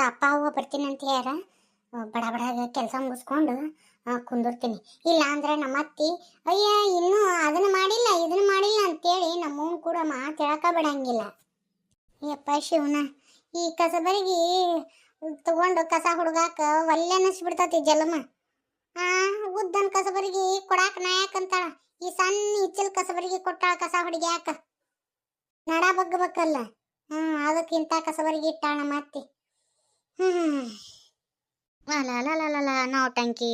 ಇವತ್ತು ಅಪ್ಪ, ಅವ್ವ ಬರ್ತೀನಿ ಅಂತ ಬಡ ಬಡ ಕೆಲಸ ಮುಗಿಸ್ಕೊಂಡು ಕುಂದಿರ್ತೀನಿ. ಇಲ್ಲ ಅಂದ್ರೆ ನಮ್ಮ ಅತ್ತಿ, ಅಯ್ಯ, ಇನ್ನೂ ಅದನ್ನ ಮಾಡಿಲ್ಲ, ಇದನ್ನ ಮಾಡಿಲ್ಲ ಅಂತೇಳಿ ನಮ್ಮವ್ನ ಕೂಡ ಮಾತಾಡಕ ಬಿಡಂಗಿಲ್ಲ. ಯಪ್ಪ ಶಿವನ ಈ ಕಸಬರಿಗೆ ತಗೊಂಡು ಕಸ ಹುಡುಗಾಕ ಒಲ್ಲೆ ಅನ್ನಿಸ್ಬಿಡ್ತತಿ ಜಲಮ. ಆ, ಉದ್ದನ್ ಕಸಬರಿಗೆ ಕೊಡಾಕ ನಾಯಕಂತಾಳ ಈ ಸಣ್ಣ ಇಚ್ಚಲ್ ಕಸಬರಿಗೆ ಕೊಟ್ಟಾಳ ಕಸ ಹುಡುಗ್ಯಾಕ. ನಡ ಬಗ್ಗಬೇಕಲ್ಲ ಹ್ಮ್, ಅದಕ್ಕಿಂತ ಕಸಬರಿಗೆ ಇಟ್ಟಾಳ ನಮ್ಮ ಅಲ್ಲ ನೋಟಂಕಿ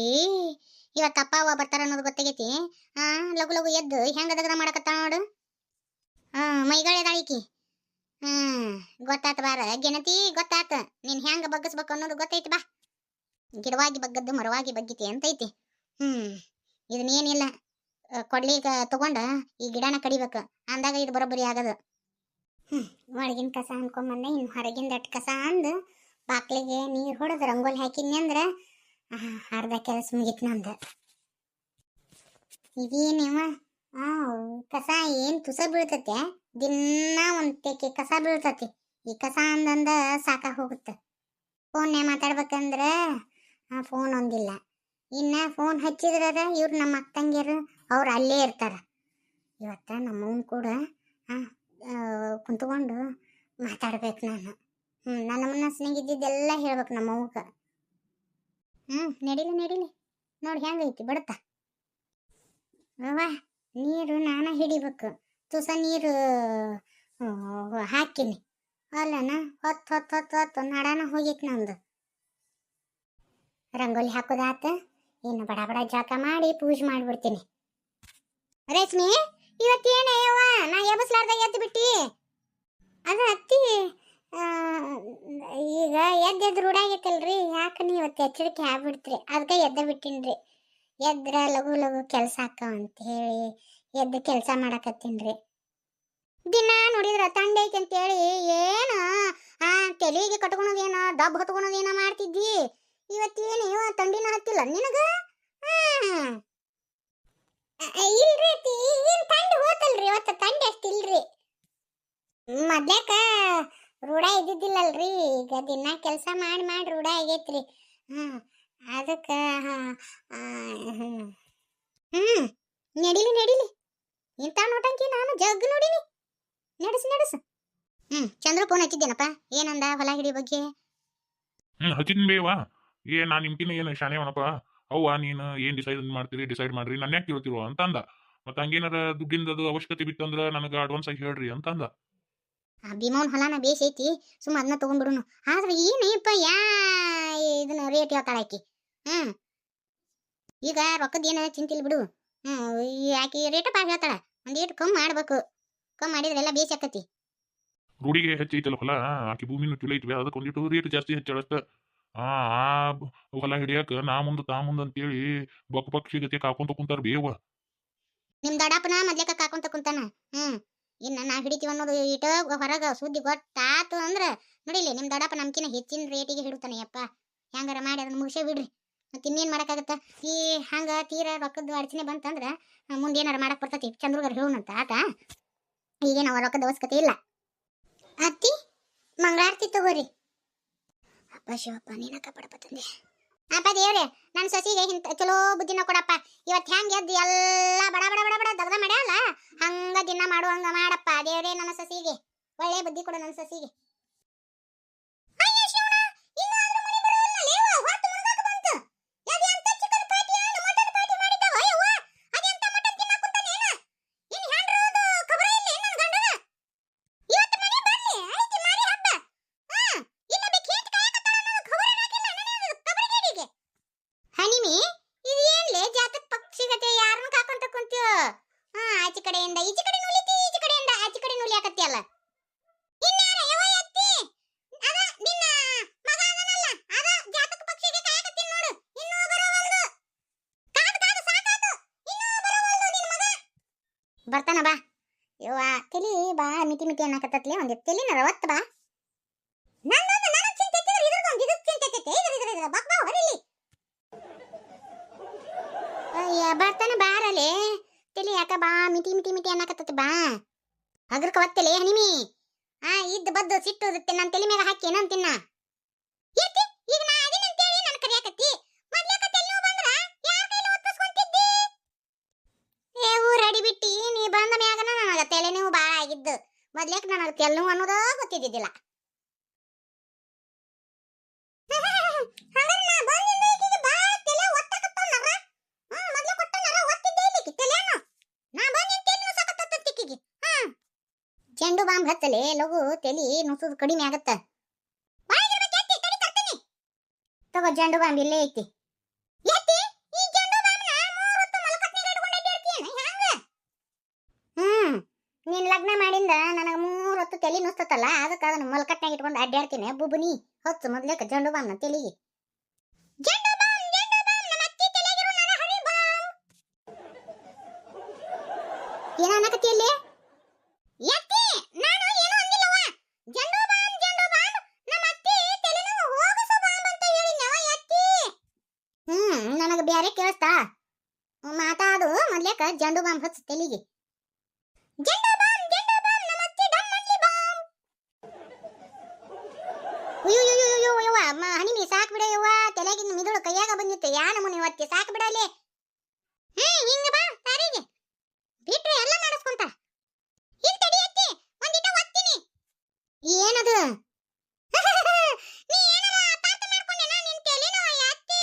ಇವತ್ತು ಅಪ್ಪ, ಅವ್ವ ಬರ್ತಾರ ಅನ್ನೋದು ಗೊತ್ತಾಗೈತಿ? ಹಾ ಲಘು ಲಘು ಎದ್ದು ಹೆಂಗ ದಗದ ಮಾಡಕತ್ತ ನೋಡು. ಹಾ ಮೈಗಳೆದಾಳಿಕಿ ಹ್ಮ್ ಗೊತ್ತಾತ ಬಾರ. ಗೆಣತಿ ಗೊತ್ತಾತ. ನೀನ್ ಹೆಂಗ ಬಗ್ಗಿಸ್ಬೇಕು ಅನ್ನೋದು ಗೊತ್ತೈತಿ ಬಾ. ಗಿಡವಾಗಿ ಬಗ್ಗದ್ದು, ಮರವಾಗಿ ಬಗ್ಗಿತಿ ಅಂತೈತಿ. ಹ್ಮ್, ಇದನ್ನೇನಿಲ್ಲ. ಕೊಡ್ಲಿಗ ತಗೊಂಡ ಈ ಗಿಡನ ಕಡಿಬೇಕು. ಅಂದಾಗ ಇದು ಬರೋಬ್ಬರಿ ಆಗದು. ಹ್ಮ್, ಒಳಗಿನ ಕಸ ಅನ್ಕೊಂಬಂದೆ ಇನ್ನು ಹೊರಗಿಂದ ಕಸ ಅಂದು ಬಾಕ್ಲಿಗೆ ನೀರು ಹೊಡೆದು ರಂಗೋಲಿ ಹಾಕಿದ್ನಿ ಅಂದ್ರೆ ಅರ್ಧ ಕೆಲಸ ಮುಗಿತ್ ನಂದು. ಇದೇನಿವ? ಕಸ ಏನು ತುಸ ಬೀಳ್ತತೆ? ದಿನ ಒಂದು ತೆಕ್ಕೆ ಕಸ ಬೀಳ್ತತಿ. ಈ ಕಸ ಅಂದಂದ ಸಾಕ ಹೋಗುತ್ತೆ. ಫೋನ್ನೇ ಮಾತಾಡ್ಬೇಕಂದ್ರೆ ಫೋನ್ ಒಂದಿಲ್ಲ. ಇನ್ನ ಫೋನ್ ಹಚ್ಚಿದ್ರ ಇವ್ರು ನಮ್ಮ ಅಕ್ಕಂಗಿರು ಅವ್ರು ಅಲ್ಲೇ ಇರ್ತಾರ. ಇವತ್ತ ನಮ್ಮವನ್ ಕೂಡ ಕುಂತ್ಕೊಂಡು ಮಾತಾಡ್ಬೇಕು ನಾನು. ಹ್ಞೂ ನನ್ನ ಮನಸ್ಸಿನಾಗ ಇದ್ದಿದ್ದೆಲ್ಲ ಹೇಳ್ಬೇಕು ನಮ್ಮ ಅವ್ಗ ಹ್ಞೂ ನಡಿಲಿ ನಡಿಲಿ. ನೋಡಿ ಹೆಂಗೈತಿ ಬಡತ. ಅವ್ವ, ನೀರು ನಾನು ಹಿಡಿಬೇಕು. ತುಸ ನೀರು ಹಾಕಿನಿ. ಅಲ್ಲನ ಹೊತ್ತು ಹೊತ್ತು ಹೊತ್ತು ಹೊತ್ತು ನಡಾನ ಹೋಗಿತ್ತು ನಂದು. ರಂಗೋಲಿ ಹಾಕೋದಾತ, ಇನ್ನು ಬಡ ಬಡ ಜಾಕ ಮಾಡಿ ಪೂಜೆ ಮಾಡ್ಬಿಡ್ತೀನಿ. ರೇಷ್ಮಿ, ಇವತ್ತೇನೇ ಅವ್ವ ನಾ ಎಬ್ಬಸ್ಲಾರ್ದಾಗ ಎದ್ದು ಬಿಟ್ಟಿ ಅದ ಅತ್ತಿ ಆ, ಈಗ ಎದ್ದು ಎದ್ದು ರೂಢಾಗೈತಲ್ರಿ ಎಚ್ಚರಿಕೆ ಆಗ್ಬಿಡ್ತ್ರಿ. ಅದಕ್ಕೆ ಎದ್ದ ಬಿಟ್ಟಿನ್ರಿ. ಎದ್ರ ಲಘು ಲಘು ಕೆಲಸ ಅಕ್ಕ ಅಂತ ಹೇಳಿ ಎದ್ದು ಕೆಲಸ ಮಾಡಕತ್ತೀನ್ರಿ. ದಿನ ನೋಡಿದ್ರ ತಂಡ ಐತಿ ಅಂತೇಳಿ ಏನು? ಆ, ತಲೆಗೆ ಕಟ್ಕೊಳೋದೇನೋ ಡಬ್ ಹತ್ಕೊಳೋದೇನ ಮಾಡ್ತಿದ್ದಿ? ಇವತ್ತೇನು ಇವ ತಂಡಿನ ಹತ್ತಿಲ್ಲ ನಿನಗ? ಇಲ್ರಿ ಈಗಿನ್ ತಂಡ ಹೋತಲ್ರಿ ಇವತ್ತು? ತಂಡ ಅಷ್ಟಿಲ್ರಿ ಮೊದ್ಲೇಕ ರೂಢ ಇದ್ದಿದ್ದಿಲ್ಲಲ್ರಿ. ಈಗ ದಿನ ಕೆಲಸ ಮಾಡಿ ಮಾಡಿ ರೂಢ ಆಗೈತ್ರಿ. ಹ್ಮ್ ಅದಕ್ಕ ಹ್ಮ್. ನಡಿಲಿ ನಡಿಲಿ. ಇಂಥ ನೋಟಂಕಿ ನಾನು ಜಗ್ ನೋಡಿನಿ. ನಡೆಸು ನಡೆಸು. ಹ್ಮ್ ಚಂದ್ರ ಫೋನ್ ಹಚ್ಚಿದ್ದೇನಪ್ಪ ಏನಂದ ಹೊಲ ಹಿಡಿ ಬಗ್ಗೆ? ಹ್ಮ್ ಹಚ್ಚಿದ್ನ ಬೇವಾ ಏ ನಾನು ನಿಮ್ಕಿನ ಏನು ಶಾಣೆವನಪ್ಪ ಅವ್ವ ನೀನು ಏನ್ ಡಿಸೈಡ್ ಮಾಡ್ತೀರಿ ಡಿಸೈಡ್ ಮಾಡ್ರಿ ನನ್ನ ಯಾಕೆ ಕೇಳ್ತಿರೋ ಅಂತ ಅಂದ ಮತ್ತೆ ಹಂಗೇನಾರ ದುಡ್ಡಿಂದದು ಅವಶ್ಯಕತೆ ಬಿತ್ತಂದ್ರ ನನಗೆ ಅಡ್ವಾನ್ಸ್ ಆಗಿ ಹೇಳ್ರಿ ಅಂತ ಅಂದ ಆ ಭೀಮವನ್ ಹೊಲನ ಬೇಸ್ ಐತಿ ಸುಮ್ಮ ಅದನ್ನ ತಗೊಂಡ್ಬಿಡುನು. ಆದ್ರೆ ಏನಪ್ಪ ಯಾ ಇದನ್ನ ರೇಟ್ ಹೇಳ್ತಾಳೆ ಆಕಿ. ಹ್ಮ್. ಈಗ ರೊಕ್ಕದ ಏನ ಚಿಂತಿಲ್ ಬಿಡು. ಹ್ಮ್ ಈ ಆಕಿ ರೇಟ್ ಬಾ ಹೇಳ್ತಾಳ. ಒಂದೇಟ್ ಕಮ್ಮಿ ಮಾಡ್ಬೇಕು. ಕಮ್ಮಿ ಮಾಡಿದ್ರೆ ಎಲ್ಲ ಬೇಸ್ ಆಕತಿ. ರೂಢಿಗೆ ಹೆಚ್ಚೈತಲ್ಲ ಹೊಲ? ಆಕಿ ಭೂಮಿನೂ ಚಲೋ ಐತಿ ಅದಕ್ಕೆ ಒಂದಿಟ್ಟು ರೇಟ್ ಜಾಸ್ತಿ ಹೆಚ್ಚಳಷ್ಟ ಆ ಆ ಹೊಲ ಹಿಡಿಯಕ ನಾ ಮುಂದೆ ತಾ ಮುಂದೆ ಅಂತೇಳಿ ಬೊಕ್ಕ ಪಕ್ಷಿ ಗತಿ ಕಾಕೊಂತ ಕುಂತಾರ ಬೇವ. ನಿಮ್ ದಡಪ್ಪನ ಮೊದ್ಲೇಕ ಕಾಕೊಂತ ಕುಂತಾನ? ಹ್ಮ್. ಇನ್ನ ನಾ ಹಿಡಿತೀವಿ ಅನ್ನೋದು ಇಟ ಹೊರಗ ಸುದ್ದಿ ಗೊತ್ತಾತು ಅಂದ್ರ ನೋಡಿಲಿ ನಿಮ್ ದಡಪ್ಪ ನಮ್ಕಿನ ಹೆಚ್ಚಿನ ರೇಟಿಗೆ ಹಿಡುತ್ತಾನೆ ಯಪ್ಪ. ಹೆಂಗಾರ ಮಾಡಿ ಅದನ್ನ ಮುಗಿಸೇ ಬಿಡ್ರಿ. ಮತ್ತೆ ಇನ್ನೇನು ಮಾಡಕ್ಕಾಗತ್ತ? ಈ ಹಂಗೆ ತೀರಾ ರೊಕ್ಕದ ಅಡಚಣೆ ಬಂತಂದ್ರ ಮುಂದೆ ಏನಾರು ಮಾಡಕ್ಕೆ ಬರ್ತೈತಿ ಚಂದ್ರಗರ್ ಹೇಳೋಣಂತ ಆತ, ಈಗೇನು ಅವ ರೊಕ್ಕದ ಅವಶ್ಯಕತೆ ಇಲ್ಲ. ಅತ್ತಿ, ಮಂಗಳಾರತಿ ತಗೋರಿ. ಅಪ್ಪ ಶಿವಪ್ಪ ನೀನಕ್ಕ ತಂದೆ. ಅಪ್ಪ ದೇವ್ರೆ ನನ್ನ ಸೊಸಿಗೆ ಹಿಂತ ಚಲೋ ಬುದ್ಧಿನ ಕೊಡಪ್ಪ. ಇವತ್ತು ಹ್ಯಾಂಗ ಎದ್ದು ಎಲ್ಲ ಬಡ ಬಡ ಬಡ ಬಡ ದಗ್ದ ಮಾಡ್ಯಾಲ ಹಂಗ ದಿನ ಮಾಡುವಂಗ ಮಾಡಪ್ಪ ದೇವ್ರೆ ನನ್ನ ಸಸಿಗೆ. ಒಳ್ಳೆ ಬುದ್ಧಿ ಕೊಡು ನನ್ನ ಸಸಿಗೆ ಅಯ್ಯೋ ಶಿವನ, ಇನ್ನೂ ಆದ್ರೂ ಮಳೆ ಬರೋವಲ್ಲ, ಲೇವ, ಹೊತ್ತು ಮುಳ್ಗಾಕ ಬಂತು. ಅದೆಂತ ಚಿಕನ್ ಪಾರ್ಟಿ ಏನು, ಮಟನ್ ಪಾರ್ಟಿ ಮಾಡಿದ್ದಾವ, ಅಯ್ಯವ್ವ, ಅದೆಂತ ಮಟನ್ ತಿನ್ನಕ್ ಕುಂತಾನೇನ? ಇನ್ನು ಹೆಂಡ್ರದು ಖಬರ ಇಲ್ಲ ಏನ್ ನನ್ ಗಂಡಗ? ಇವತ್ತು ಮನೆ ಬರ್ಲಿ, ಐತಿ ಮಾರಿ ಹಬ್ಬ. ಹಾ, ಇನ್ನು ಬಿಟ್ಟು ಹೆಂಡ್ತಿ ಕಾಯಕತ್ತಾಳ ಅನ್ನೋದು ಖಬರನೇ ಆಗಿಲ್ಲ ನನಗೆ ಕಬರಿಗೇಡಿಗೆ. ಹನಿಮಿ ಇದು ಏನ್ಲೆ ಜಾತಕ ಪಕ್ಷಿಗತೆ ಯಾರನ್ನ ಕಾಕೊಂತ ಕುಂತೀವ ಹಾ ಆಚೆ ಕಡೆಯಿಂದ, ಈಚೆ ಕಡೆ ನುಲಿತಿ ಈಚೆ ಕಡೆಯಿಂದ, ಆಚೆ ಕಡೆ ನುಲಿಯಾಕತ್ತಿಯಲ್ಲ ಇನ್ಯಾರ ಯವ ನಿನ್ನ ನಿನ್ನ ಬರ್ತಾನ ಬಾ. ಯವ್ವ ತಲಿ ಬಾ, ಮಿತಿ ಮಿತಿ ಅನ್ನಕತ್ತತ್ಲಿ ಒಂದ್ ತಲಿನ ಬಾ. ನನಗ್ ಚಿಂತೆ ಬರ್ತಾನ ಬಾರಲೆ ತಲಿ ಯಾಕ ಬಾ ಮಿಟಿ ಮಿಟಿ ಮಿಟಿ ಅನ್ನಕತ್ತತಿ ಬಾ. ಅಗ್ರಕ ಒತ್ತಲೆ, ಹನಿಮಿ. ಆ, ಇದ್ದ ಬದ್ದು ಸಿಟ್ಟು ನನ್ನ ತಲೆ ಮೇಲೆ ಹಾಕಿ ಏನಂತಿನ್ನ ಏತಿ ಈಗ ನಾ ಅದಿನ ಅಂತೇಳಿ ನನ್ನ ಕರಿಯಾಕತ್ತಿ ಮೊದ್ಲೇಕ ತಲೆ ನೋವು ಬಂದ್ರ? ಯಾರ ಕೈಲಿ ಒತ್ತಿಸ್ಕೊಂತಿದ್ದಿ? ಏ, ಊರ್ ಅಡಿ ಬಿಟ್ಟಿ, ನೀ ಬಂದ ಮ್ಯಾಗನ ನನಗ ತಲೆ ನೋವು ಬಾಳ ಆಗಿದ್ದು. ಮೊದ್ಲೇಕ ನನಗ ತಲೆ ನೋವು ಅನ್ನೋದ ಗೊತ್ತಿದ್ದಿದ್ದಿಲ್ಲ ಹಂಗಂದ್ ನಾ ಬಂದಿಂದ ಈಕಿಗೆ ಬಾಳ ತಲೆ ಒತ್ತಕತ್ತನ್ನರ. ಹ್ಮ್, ಮೊದ್ಲೇ ಕೊಟ್ಟನರ, ಒತ್ತಿದ್ದೇ ಇಲ್ಲ ಈಕಿ ತಲೆನು. ನಾ ಬಂದಿನ್ ತಲೆ ನುಸಾಕತ್ತತ್ತ ಈಕಿಗೆ. ಹ್ಮ್. ಚೆಂಡು ಬಾಂಬ್ ಹಚ್ಚಲೆ ಲಘು ತಲಿ ನುಸುದ್ ಕಡಿಮೆ ಆಗತ್ತ. ತಗೋ ಜಂಡು ಬಾಂಬ್ ಇಲ್ಲೇ ಐತಿ. ನೀನ್ ಲಗ್ನ ಮಾಡಿಂದ ನನಗ ಮೂರ್ ಹೊತ್ತು ತಲಿ ನುಸ್ತತಲ್ಲ, ಅದಕ್ಕ ಅದನ್ನ ಮಲ್ಕಟ್ನಾಗ ಇಟ್ಕೊಂಡು ಅಡ್ಡಾಡ್ತೀನಿ ಬುಬುನಿ ಹೊತ್ತು ಮೊದ್ಲೇಕ ಜಂಡು ಬಾಂಬ್ನ ತಲೆಗೆ ಜಂಡು ಬಾಂಬ್ ಜಂಡು ಬಾಂಬ್ ನಮ್ಮ ಅತ್ತಿ ತಲೆಗಿರೋ ನರಹರಿ ಬಾಂಬ್ ಏನ ಅನ್ನಕತ್ತಿ ಅಲ್ಲಿ ಎತ್ತಿ ನಾನು ಏನು ಅಂದಿಲ್ಲವ್ವ ಜಂಡು ಬಾಂಬ್ ಜಂಡು ಬಾಂಬ್ ನಮ್ಮ ಅತ್ತಿ ತಲೆನೋವು ಹೋಗಸು ಬಾಂಬ್ ಅಂತ ಹೇಳಿನವ ಎತ್ತಿ ಹ್ಮ್ ನನಗ ಬ್ಯಾರೆ ಕೇಳಿಸ್ತಾ ಮಾತಾಡು ಮೊದ್ಲೇಕ ಜಂಡು ಬಾಂಬ್ ಹಚ್ಚ ತಲಿಗೆ ಜಂಡು ಬಾಂಬ್ ಜಂಡು ಬಾಂಬ್ ನಮ್ಮ ಅತ್ತಿ ಡಮ್ ಅನ್ಲಿ ಬಾಂಬ್ ಅಯ್ಯೋ ಅಯ್ಯೋ ಯವ್ವ ಅಮ್ಮ ಹನಿಮಿ ಸಾಕ್ ಬಿಡ ಯವ್ವ. ತಲೆಗಿನ ಮಿದುಳು ಕೈಯಾಗ ಬಂದಿತ್ತು. ಯಾ ನಮೂನಿ ಒತ್ತಿ ಸಾಕ್ ಬಿಡಲಿ ಹ್ಮ್ ಹಿಂಗ ಬಾ ತಾರಿಗೆ ಬಿಟ್ರೆ ಎಲ್ಲ ಮಾಡಿಸ್ಕೊಂತ ಇಲ್ಲಿ ತಡಿ ಅತ್ತಿ ಒಂದಿಟ ಒತ್ತೀನಿ ಏನದು ನೀ ಏನಾರ ಅಪಾರ್ಥ ಮಾಡ್ಕೊಂಡೇನ ನಿನ್ ತಲೆನೋ ಅತ್ತಿ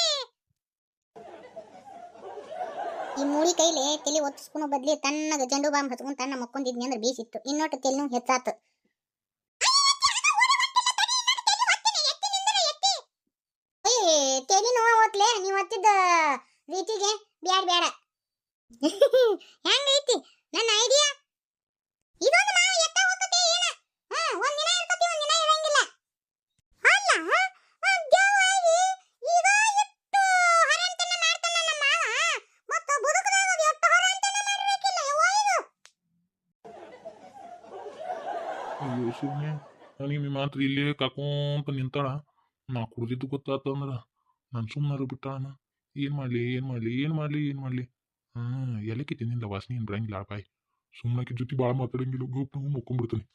ಈ ಮೂಳಿ ಕೈಲಿ ತಲೆ ಒತ್ತಿಸ್ಕೊಳೋ ಬದ್ಲಿ ತನ್ನ ಜಂಡು ಬಾಂಬ್ ಹತ್ಕೊಂಡು ತನ್ನ ಮಕ್ಕೊಂದಿದ್ನಿ ಅಂದ್ರೆ ಬೀಸಿತ್ತು. ಇನ್ನೊಟ್ಟು ತಲೆನೂ ಹೆಚ್ಚಾತು. ತಲೆ ನೋವು ನೋವ ಓದ್ಲೆ ನೀವ್ ಒತ್ತಿದ್ದ ರೀತಿಗೆ? ಬ್ಯಾಡ ಬ್ಯಾಡ. ಹೆಂಗೈತಿ? ನನ್ನ ಐಡಿಯಾ ಇದೊಂದು ಮಾವ ಎತ್ತ ಹೋಗತ್ತೆ ಏನ ಹ್ಮ್ ಒಂದ್ ದಿನ ಇರ್ತತಿ ಒಂದ್ ದಿನ ಇರಂಗಿಲ್ಲ ಅಲ್ಲ ಒಂದ್ ದೇವ್ವಾಗಿ ಈಗ ಎಷ್ಟು ಹರಂತನ ಮಾಡ್ತಾನ ನಮ್ಮ ಮಾವ ಮತ್ತ ಬದುಕದಾಗ ಅದು ಎಷ್ಟು ಹರಂತನ ಮಾಡಿರ್ಬೇಕಿಲ್ಲ ಯವ್ವ ಇದು ಅಯ್ಯೋ ಸುಮ್ಮನೆ ನಿಮ್ಮ ಮಾತ್ರ ಇಲ್ಲೇ ಕಾಕೊಂತ ನಿಂತಾಳ. ನಾ ಕುಡ್ದಿದ್ದು ಗೊತ್ತಾತಂದ್ರ ನಾನು ಸುಮ್ಮನಾರು ಬಿಟ್ಟಾನ ಏನು ಮಾಡಲಿ ಏನು ಮಾಡಲಿ ಏನು ಮಾಡಲಿ ಏನು ಮಾಡಲಿ. ಹಾಂ ಎಲ್ಲಕ್ಕೆ ತಿನ್ನಿಂದ ವಾಸನೆ ಏನ್ ಬರಂಗಿಲ್ಲ ಬಾಯ್ ಸುಮ್ಮನಾಕಿ ಜೊತೆ ಭಾಳ ಮಾತಾಡಂಗಿಲ್ಲ, ಗುಪ್ ನಾವು ಮುಕ್ಕೊಂಡ್ಬಿಡ್ತೀನಿ.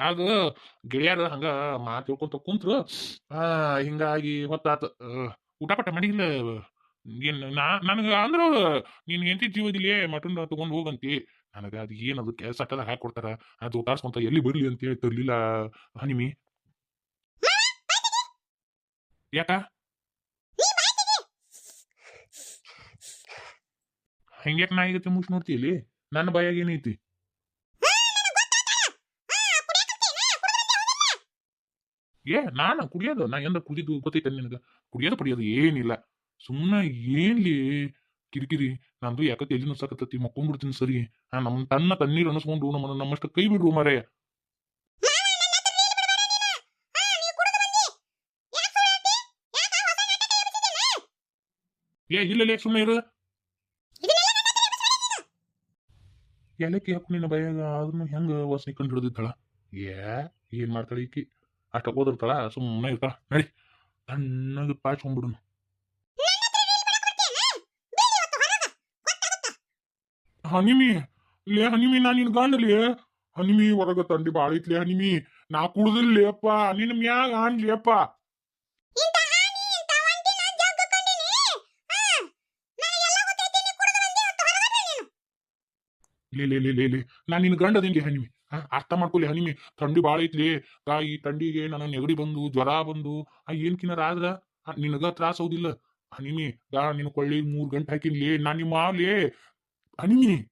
ಅದು ಗೆಳೆಯರು ಹಂಗ ಮಾತು ತಿಳ್ಕೊಂತ ಕುಂತ್ರು, ಆ, ಹಿಂಗಾಗಿ ಹೊತ್ತಾತ. ಊಟ ಪಟ್ಟ ಮಾಡಿಲ್ಲ ಏನ್ ನಾ, ನನಗೆ ಅಂದ್ರ, ನೀನ್ ಹೆಂಡತಿ ಜೀವದಿಲ್ಲೇ ಮಟನ್ ತಗೊಂಡ್ ಹೋಗಂತಿ, ನನಗ ಅದು ಏನದು ಕೆಲಸ ಹಾಕಿ ಹಾಕೊಡ್ತಾರ, ಅದು ಊಟಾಡ್ಸ್ಕೊಂತ ಎಲ್ಲಿ ಬರ್ಲಿ ಅಂತ ಹೇಳಿ ತರ್ಲಿಲ್ಲ, ಹನಿಮಿ. ಯಾಕ? ಹೆಂಗ್ಯಾಕ ನಾ ಈಗ ಮುಗಿಸ್ ನೋಡ್ತಿ ಇಲ್ಲಿ? ನನ್ನ ಬಾಯಾಗ ಏನೈತಿ ಹಾ ನನಗೆ ಗೊತ್ತಾತಲ್ಲ ಆ ಕುಡಿಯಕತ್ತೀನ ಕುಡಿದ್ರೆ ಹೋಗಲ್ಲ ಏ ನಾನು ಕುಡಿಯೋದು ನಾ ಎಂದ ಕುಡಿದು ಗೊತ್ತೈತೆ ನಿನಗ ಕುಡಿಯೋದು ಪಡಿಯೋದು ಏನಿಲ್ಲ ಸುಮ್ಮನೆ ಏನ್ಲಿ ಕಿರಿಕಿರಿ ನಂದು ಯಾಕ ತಲೆ ನುಸಾಕತ್ತತಿ ಮಕ್ಕೊಂಡ್ಬಿಡ್ತೀನಿ ಸರಿ ಆ ನಮ್ ತನ್ನ ತಣ್ಣೀರ್ ಅನಿಸ್ಕೊಂಡು ನಮ್ಮನ್ನ ನಮ್ಮಷ್ಟ ಕೈ ಬಿಡ್ರು ಮಾರೇ ಮಾವ ನನ್ನ ಹತ್ರ ನೀರು ಬಿಡಬೇಡ ನೀನು ಹಾ ನೀ ಕುಡಿದು ಬಂದಿ ಯಾಕೆ ಸುಳ್ಳು ಹೇಳ್ತಿ ಯಾಕ ಹೊಸ ನಾಟಕ ಎಬ್ಬಿಸಿದ್ದೀನ ಏ ಇಲ್ಲಲೇ ಸುಮ್ಮನೆ ಇರು ಇದನ್ನೆಲ್ಲ ನನ್ನ ಹತ್ರ ಎಬ್ಬಿಸ್ಬೇಡ ನೀನು ಎಲ್ಲಕ್ಕೆ ಹಾಕು ನಿನ್ನ ಬಯಾಗ ಅದನ್ನು ಹೆಂಗ ವಾಸನೆ ಕಂಡು ಹಿಡಿದಿತ್ತಳ ಏ ಏನ್ ಮಾಡ್ತಾಳೆ ಈಕಿ ಅಷ್ಟ ಹೋದಿರ್ತಾಳ ಸುಮ್ಮನೆ ಇರ್ತಾಳ ನಡಿ, ತಣ್ಣಗೆ ಪಾಯ್ಸ್ಕೊಂಡ್ಬಿಡುನು ಹನಿಮಿ, ಲೇ ಹನಿಮಿ, ನಾ ನಿನ್ ಗಂಡಲಿ ಹನಿಮಿ, ಹೊರಗ ತಂಡಿ ಬಾಳ ಐತ್ಲೆ ಹನಿಮಿ. ನಾ ಕುಡ್ದಿಲ್ಲೇಪ್ಪ, ನಿನ್ ಮ್ಯಾಗ ಅನ್ಲಿಯಪ್ಪ ಅಪ್ಪ ಲೇ ಲೇ ಲೇ ಲೇ ಲೇ. ನಾ ನಿನ್ ಗಂಡ ಅದೇನ್ಲಿ ಹನಿಮಿ. ಅರ್ಥ ಮಾಡ್ಕೊಳ್ಳಿ. ಹನಿಮಿ ಥಂಡಿ ಬಾಳ ಐತ್ಲಿ. ತಾಯಿ ಥಂಡಿಗೆ ನನ್ನ ನೆಗಡಿ ಬಂದು, ಜ್ವರ ಬಂದು, ಆ, ಏನ್ ಕಿನ್ನರ ಆದ್ರ ನಿನಗ ತ್ರಾಸ ಹೌದಿಲ್ಲ. ಹನಿಮಿ ಗಾ ನಿನ್ ಕೊಳ್ಳಿ ಮೂರ್ ಗಂಟೆ ಹಾಕಿನ್ಲಿ. ನಾ ನಿಮ್ಮ ಮಾವ್ಲಿ. ಹನಿಮಿ